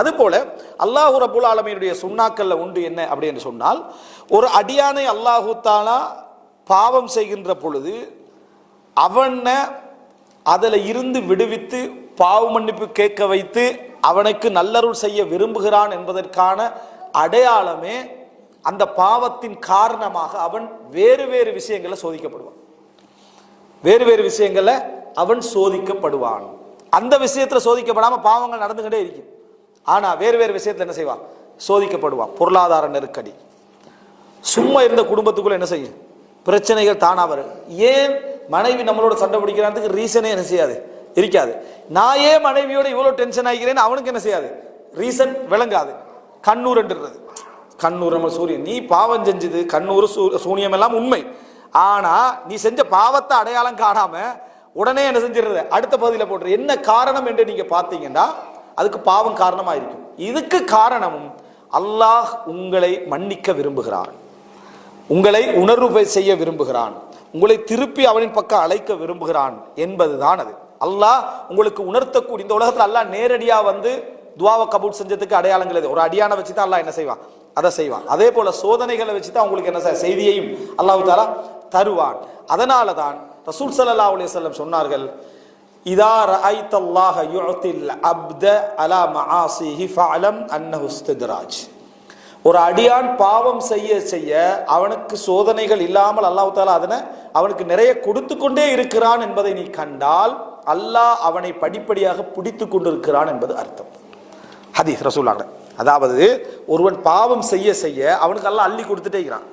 அதுபோல அல்லாஹு ரபுல் ஆலமீனுடைய சுண்ணாக்கல்ல உண்டு என்ன அப்படின்னு சொன்னால் ஒரு அடியானை அல்லாஹு தாலா பாவம் செய்கின்ற பொழுது அவனை அதில் இருந்து விடுவித்து பாவ மன்னிப்பு கேட்க வைத்து அவனுக்கு நல்லருள் செய்ய விரும்புகிறான் என்பதற்கான அடையாளமே அந்த பாவத்தின் காரணமாக அவன் வேறு வேறு விஷயங்களை சோதிக்கப்படுவான். வேறு வேறு விஷயங்களை அவன் சோதிக்கப்படுவான். அந்த விஷயத்தில் சோதிக்கப்படாமல் பாவங்கள் நடந்துகிட்டே இருக்கும். ஆனால் வேறு வேறு விஷயத்தில் என்ன செய்வான் சோதிக்கப்படுவான் பொருளாதார நெருக்கடி. சும்மா இருந்த குடும்பத்துக்குள்ளே என்ன செய்யும்? பிரச்சனைகள் தானாக வரும். ஏன் மனைவி நம்மளோட சண்டை பிடிக்கிறான்றதுக்கு ரீசனே என்ன செய்யாது? இருக்காது. நான் ஏன் மனைவியோட இவ்வளோ டென்ஷன் ஆகிக்கிறேன்னு அவனுக்கு என்ன செய்யாது? ரீசன் விளங்காது. கண்ணூர்ன்றது. கண்ணூர் நம்ம சூரியன். நீ பாவம் செஞ்சது. கண்ணூர் சூ- சூனியம் எல்லாம் உண்மை. ஆனால் நீ செஞ்ச பாவத்தை அடையாளம் காணாமல் உடனே என்ன செஞ்சிடுறது? அடுத்த பகுதியில் போட்டுரு. என்ன காரணம் என்று நீங்கள் பார்த்தீங்கன்னா அதுக்கு பாவம் காரணமாக இருக்கும் இதுக்கு காரணமும் அல்லாஹ் உங்களை மன்னிக்க விரும்புகிறான். உங்களை உணர்வு செய்ய விரும்புகிறான். உங்களை திருப்பி அவனின் பக்கம் அழைக்க விரும்புகிறான் என்பதுதான் அது. அல்லாஹ் உங்களுக்கு உணர்த்தக்கூடிய இந்த உலகத்தில் அல்லாஹ் நேரடியாக வந்து துவாவை கபூல் செஞ்சதுக்கு அடையாளங்கள் இது ஒரு அடியானை வச்சு தான் அல்லாஹ் என்ன செய்வான்? அதை செய்வான். அதே போல சோதனைகளை வச்சு தான் உங்களுக்கு என்ன செய்ய- செய்தியையும் அல்லாஹ் தாலா தருவான். அதனால தான் ரசூல் சல்லா அலைஹி சொன்னார்கள் இதா ரஅய்தல்லாஹ யுஅத்தில் அப்த அலா மஆசிஹி ஃபஅலம் அன்னஹு இஸ்தித்ராஜ் ஒரு அடியான் பாவம் செய்ய செய்ய அவனுக்கு சோதனைகள் இல்லாமல் அல்லாஹ் தாலா அதனை அவனுக்கு நிறைய கொடுத்து கொண்டே இருக்கிறான் என்பதை நீ கண்டால் அல்லாஹ் அவனை படிப்படியாக பிடித்து கொண்டிருக்கிறான் என்பது அர்த்தம் ஹதீஸ் ரசூலாங்க அதாவது ஒருவன் பாவம் செய்ய செய்ய அவனுக்கு அல்லாஹ் அள்ளி கொடுத்துட்டே இருக்கிறான்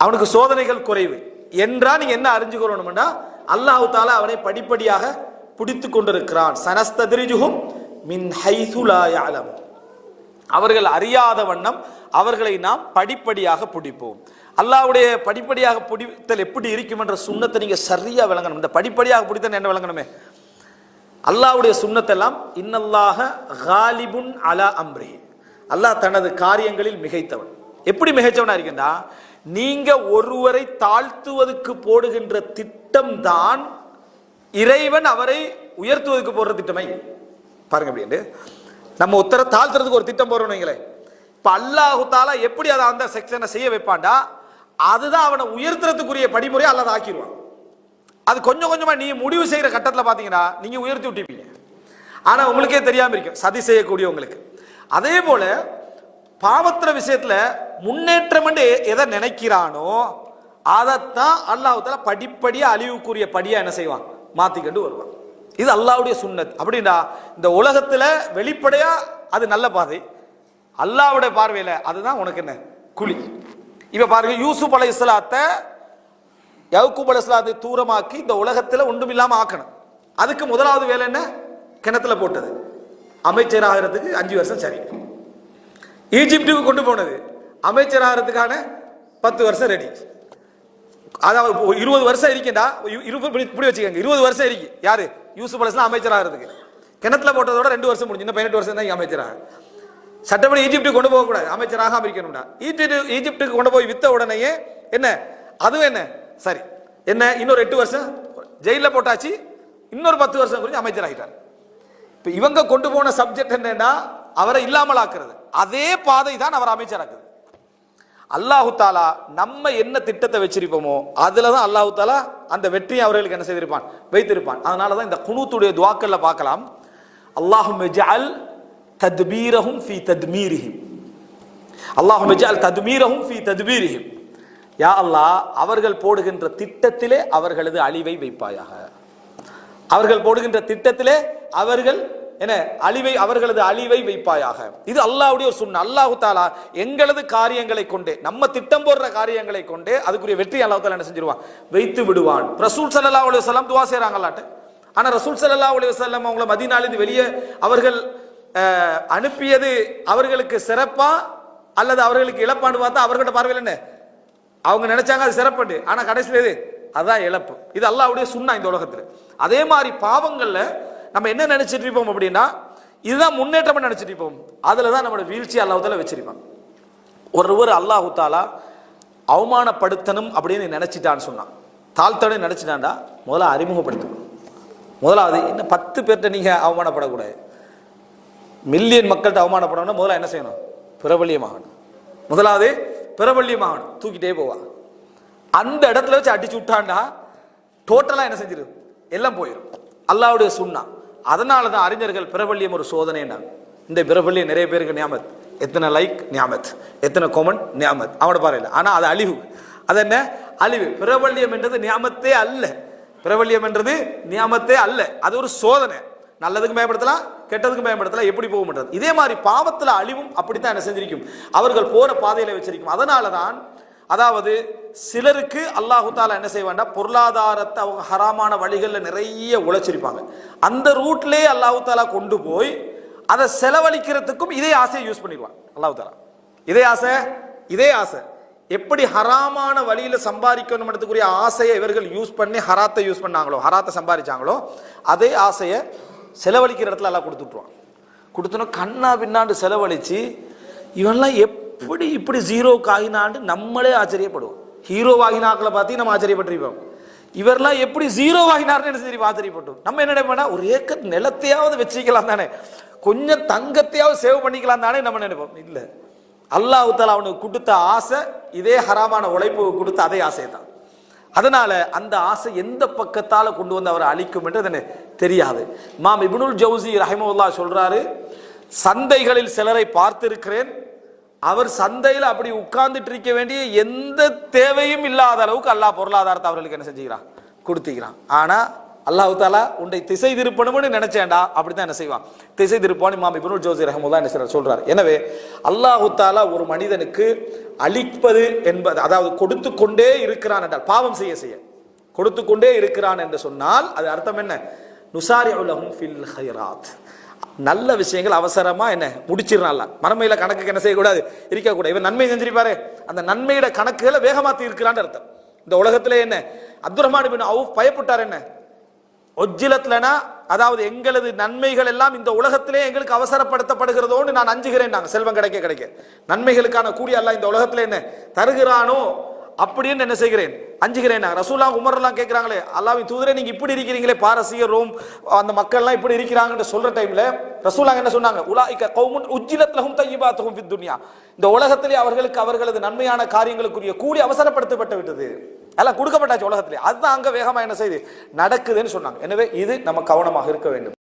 அவனுக்கு சோதனைகள் குறைவு என்றா நீங்க என்ன அறிஞ்சுக்கொள்ளணும்னா அல்லாஹு தாலா அவனை படிப்படியாக பிடித்து கொண்டிருக்கிறான். சனஸ்ததிரிஜுகும் மின் ஹைது அவர்கள் அறியாத வண்ணம் அவர்களை நாம் படிப்படியாக பிடிப்போம். அல்லாஹ்வுடைய படிப்படியாக பிடித்தல் எப்படி இருக்கும் என்ற சுண்ணத்தை நீங்க சரியா விளங்கணும். இந்த படிப்படியாக பிடித்தல் என்ன விளங்கணுமே? அல்லாஹ்வுடைய சுண்ணத்தெல்லாம் இன்னல்லாக காலிபுன் அலா அம்ரி அல்லாஹ் தனது காரியங்களில் மிகைத்தவன். எப்படி மிகைச்சவனா இருக்கின்றா? நீங்க ஒருவரை தாழ்த்துவதற்கு போடுகின்ற திட்டம் தான் இறைவன் அவரை உயர்த்துவதற்கு போடுற திட்டமே. பாருங்க அப்படின்னு நம்ம உத்தர தாழ்த்துறதுக்கு ஒரு திட்டம் போறோம் வைங்களேன். இப்ப அல்லாஹு தாலா எப்படி அதை அந்த செக்ஷனை செய்ய வைப்பாண்டா அதுதான் அவனை உயர்த்துறதுக்குரிய படிமுறையை அல்லாத ஆக்கிடுவான். அது கொஞ்சம் கொஞ்சமா நீ முடிவு செய்யற கட்டத்துல பாத்தீங்கன்னா நீங்க உயர்த்தி விட்டுப்பீங்க ஆனா உங்களுக்கே தெரியாம இருக்கும். சதி செய்யக்கூடியவங்களுக்கு. அதே போல பாவத்திர விஷயத்துல முன்னேற்றம் எதை நினைக்கிறானோ அதைத்தான் அல்லாஹால படிப்படியா அழிவுக்குரிய படியா என்ன செய்வான்? மாத்திக்கண்டு வருவான். இது அல்லாவுடைய சுண்ணத். அப்படின்னா இந்த உலகத்துல வெளிப்படையா அது நல்ல பாதை. அல்லாவுடைய பார்வையில அதுதான் உனக்கு என்ன? குழி. இப்ப பாருங்க யூசுப் அலை இஸ்லாத்தை யவுக்குப் அலை இஸ்லாத்தை தூரமாக்கி இந்த உலகத்துல ஒன்றும் இல்லாம ஆக்கணும். அதுக்கு முதலாவது வேலை என்ன? கிணத்துல போட்டது. அமைச்சராகிறதுக்கு அஞ்சு வருஷம் சரி. ஈஜிப்டுக்கு கொண்டு போனது. அமைச்சர் ஆகிறதுக்கான பத்து வருஷம் ரெடி அதாவது இருபது வருஷம் இருக்கேன்டா. இருபது இப்படி வச்சுக்கோங்க. இருபது வருஷம் இருக்கு. யாரு? யூசுப் அலைஹிஸ்ஸலாம் அமைச்சர் ஆகிறதுக்கு கிணத்துல போட்டதோட ரெண்டு வருஷம் முடிஞ்சு. இன்னும் பதினெட்டு வருஷம் தான் அமைச்சராக. சட்டப்படி ஈஜிப்டுக்கு கொண்டு போகக்கூடாது. அமைச்சராக அமைக்கணும்னா ஈஜிப்டு ஈஜிப்டுக்கு கொண்டு போய் வித்த உடனேயே என்ன? அதுவும் என்ன? சரி. என்ன? இன்னொரு எட்டு வருஷம் ஜெயிலில் போட்டாச்சு. இன்னொரு பத்து வருஷம் குறித்து அமைச்சர் ஆகிட்டார் இப்போ இவங்க கொண்டு போன சப்ஜெக்ட் என்னன்னா அவரை இல்லாமல் ஆக்குறது அதே பாதை தான் அவர் அமைச்சராக்குது. அல்லாஹு தாலா நம்ம என்ன திட்டத்தை வச்சிருப்போமோ அதுல தான் அல்லாஹு தாலா அந்த வெற்றியை அவர்களுக்கு என்ன செய்திருப்பான்? வைத்திருப்பான். அதனால தான் இந்த குணூத்துடைய துவாக்கல்ல பார்க்கலாம். அல்லாஹும் ஜஅல் தத்பீரஹும் ஃபீ தத்மீரிஹிம். அல்லாஹும் ஜஅல் தத்மீரஹும் ஃபி தத்பீரிஹிம் யா அல்லாஹ் அவர்கள் போடுகின்ற திட்டத்திலே அவர்களது அழிவை வைப்பாயாக. அவர்கள் போடுகின்ற திட்டத்திலே அவர்கள் என்ன அழிவை அவர்களது அழிவை வைப்பாயாக. இது அல்லாவுடைய ஒரு சுண்ண. அல்லாஹு தாலா எங்களது காரியங்களை கொண்டே நம்ம திட்டம் போடுற காரியங்களை கொண்டே அதுக்குரிய வெற்றி அல்லாஹு தாலா என்ன செஞ்சிருவான்? வைத்து விடுவான். ரசூல் சல்லா அலி வஸல்லம் துவா செய்றாங்களாட்ட. ஆனா ரசூல் சல்லா அலி வஸல்லம் அவங்கள மதினாலிருந்து வெளியே அவர்கள் அனுப்பியது அவர்களுக்கு சிறப்பா அல்லது அவர்களுக்கு இழப்பான்னு பார்த்தா அவர்களோட பார்வையில் என்ன? அவங்க நினைச்சாங்க அது சிறப்புண்டு ஆனா கடைசியில் எது? அதான் இழப்பு. இது அல்லாவுடைய சுண்ணா இந்த உலகத்தில். அதே மாதிரி பாவங்களில் நம்ம என்ன நினச்சிட்டு இருப்போம் அப்படின்னா இதுதான் முன்னேற்றமாக நினச்சிட்டு இருப்போம். அதில் தான் நம்மளோட வீழ்ச்சி அல்லாஹ் வச்சிருப்பான். ஒருவர் அல்லாஹு தாலா அவமானப்படுத்தணும் அப்படின்னு நினச்சிட்டான்னு சொன்னான். தாழ்த்தோட நினச்சிட்டாண்டா முதல்ல அறிமுகப்படுத்தணும் முதலாவது இன்னும் பத்து பேர்கிட்ட நீங்கள் அவமானப்படக்கூடாது. மில்லியன் மக்கள்கிட்ட அவமானப்படணும்னா முதல்ல என்ன செய்யணும்? பிரபல்யமாகணும். முதலாவது பிரபல்யமாகணும். தூக்கிட்டே போவா. அந்த இடத்துல வச்சு அடிச்சு விட்டாண்டா டோட்டலாக என்ன செஞ்சிடும் எல்லாம் போயிடும் அல்லாவுடைய சுண்ணா. அதனால தான் அறிஞர்கள் பிரபல்யம் ஒரு சோதனைன்னாங்க இந்த பிரபல்யம் நிறைய பேருக்கு ஞாபகத் எத்தனை லைக் ஞாபகத் எத்தனை கொமன் ஞாபகத் அவனோட பாருங்கள் ஆனால் அது அழிவு. அது என்ன? அழிவு. பிரபல்யம் என்றது ஞாபகத்தே அல்ல. பிரபல்யம் என்றது நியாமத்தே அல்ல. அது ஒரு சோதனை. நல்லதுக்கும் பயன்படுத்தலாம் கெட்டதுக்கு பயன்படுத்தலாம் எப்படி போக முடியாது இதே மாதிரி பாவத்தில் அழிவும் அப்படித்தான் என்ன செஞ்சிருக்கும்? அவர்கள் போற பாதையில வச்சிருக்கும். அதனால தான் அதாவது சிலருக்கு அல்லாஹு தாலா என்ன செய்வாண்டா பொருளாதாரத்தை அவங்க ஹராமான வழிகளில் நிறைய உழைச்சிருப்பாங்க. அந்த ரூட்லேயே அல்லாஹு தாலா கொண்டு போய் அதை செலவழிக்கிறதுக்கும் இதே ஆசையை யூஸ் பண்ணிடுவான் அல்லாஹு தாலா. இதே ஆசை இதே ஆசை. எப்படி ஹராமான வழியில் சம்பாதிக்கணும்ன்றதுக்குரிய ஆசையை இவர்கள் யூஸ் பண்ணி ஹராத்தை யூஸ் பண்ணாங்களோ ஹராத்தை சம்பாதிச்சாங்களோ அதே ஆசையை செலவழிக்கிற இடத்துல எல்லாம் கொடுத்துட்ருவான் கொடுத்தோன்னா கண்ணா பின்னாண்டு செலவழித்து இவன்லாம் எப்படி இப்படி ஜீரோக்கு ஆகினான்னு நம்மளே ஆச்சரியப்படுவோம். ஹீரோ ஆகினாக்களை பார்த்து நம்ம ஆச்சரியப்பட்டிருப்போம். இவரெல்லாம் எப்படி ஜீரோ ஆகினார்னு சரி ஆச்சரியப்பட்டோம். நம்ம என்ன நினைப்போம்னா ஒரு ஏக்கர் நிலத்தையாவது வச்சுக்கலாம் தானே. கொஞ்சம் தங்கத்தையாவது சேவ் பண்ணிக்கலாம் தானே நம்ம நினைப்போம். இல்லை. அல்லாஹ் தாலா அவனுக்கு கொடுத்த ஆசை இதே ஹராமான உழைப்பு கொடுத்த அதே ஆசை தான். அதனால அந்த ஆசை எந்த பக்கத்தால கொண்டு வந்து அவரை அழிக்கும் என்று தெரியாது. மாம் இபுனுல் ஜவுசி ரஹிமுல்லா சொல்றாரு சந்தைகளில் சிலரை பார்த்திருக்கிறேன் அவர் சந்தையில் அப்படி உட்கார்ந்துட்டு இருக்க வேண்டிய எந்த தேவையும் இல்லாத அளவுக்கு அல்லாஹ் பொருளாதாரத்தை அவர்களுக்கு என்ன செஞ்சுக்கிறான்? கொடுத்துக்கிறான். ஆனா அல்லாஹு தாலா உன்னை திசை திருப்பணும்னு நினைச்சேன்டா அப்படிதான் என்ன செய்வான். திசை திருப்பான் இமாம் இப்னுல் ஜோசி ரஹமுல்லா என்ன செய்றார்? சொல்றார். எனவே அல்லாஹு தாலா ஒரு மனிதனுக்கு அளிப்பது என்பது அதாவது கொடுத்து கொண்டே இருக்கிறான் என்றால் பாவம் செய்ய செய்ய. கொடுத்து கொண்டே இருக்கிறான் என்று சொன்னால் அது அர்த்தம் என்ன? நுசாரி உலகம் ஃபில் ஹைராத் நல்ல விஷயங்கள் அவசரமாக என்ன முடிச்சிடறான்ல. மறுமையில கணக்குக்கு என்ன செய்யக்கூடாது? இருக்கக்கூடாது. இவன் நன்மை செஞ்சிருப்பாரு. அந்த நன்மையோட கணக்குகளை வேகமாத்தி இருக்கிறான்னு அர்த்தம். இந்த உலகத்தில் என்ன? அப்துல் ரஹ்மான் பின் அவுஃப் பயப்பட்டார் என்ன? ஒஜ்ஜிலத்தில்னா அதாவது எங்களது நன்மைகள் எல்லாம் இந்த உலகத்திலே எங்களுக்கு அவசரப்படுத்தப்படுகிறதோன்னு நான் அஞ்சுகிறேன் நாங்கள் செல்வம் கிடைக்க கிடைக்க. நன்மைகளுக்கான கூடிய அல்லாஹ் இந்த உலகத்தில் என்ன? தருகிறானோ அப்படின்னு என்ன செய்கிறேன்? அஞ்சுகிறேன். நான் ரசூலா உமர்லாம் கேட்கிறாங்களே அல்லாவின் தூதரே நீங்க இப்படி இருக்கிறீங்களே பாரசீக ரோம் அந்த மக்கள்லாம் இப்படி இருக்கிறாங்கன்னு சொல்ற டைம்ல ரசூலாங்க என்ன சொன்னாங்க? உலாய்க்க கௌமுன் உஜ்ஜிலத்லஹும் தய்யிபாத்துஹும் ஃபித் துன்யா. இந்த உலகத்திலே அவர்களுக்கு அவர்களது நன்மையான காரியங்களுக்குரிய கூலி அவசரப்படுத்தப்பட்டு விட்டது. எல்லாம் கொடுக்கப்பட்டாச்சு உலகத்திலே. அதுதான் அங்க வேகமா என்ன செய்யுது நடக்குதுன்னு சொன்னாங்க. எனவே இது நம்ம கவனமாக இருக்க வேண்டும்.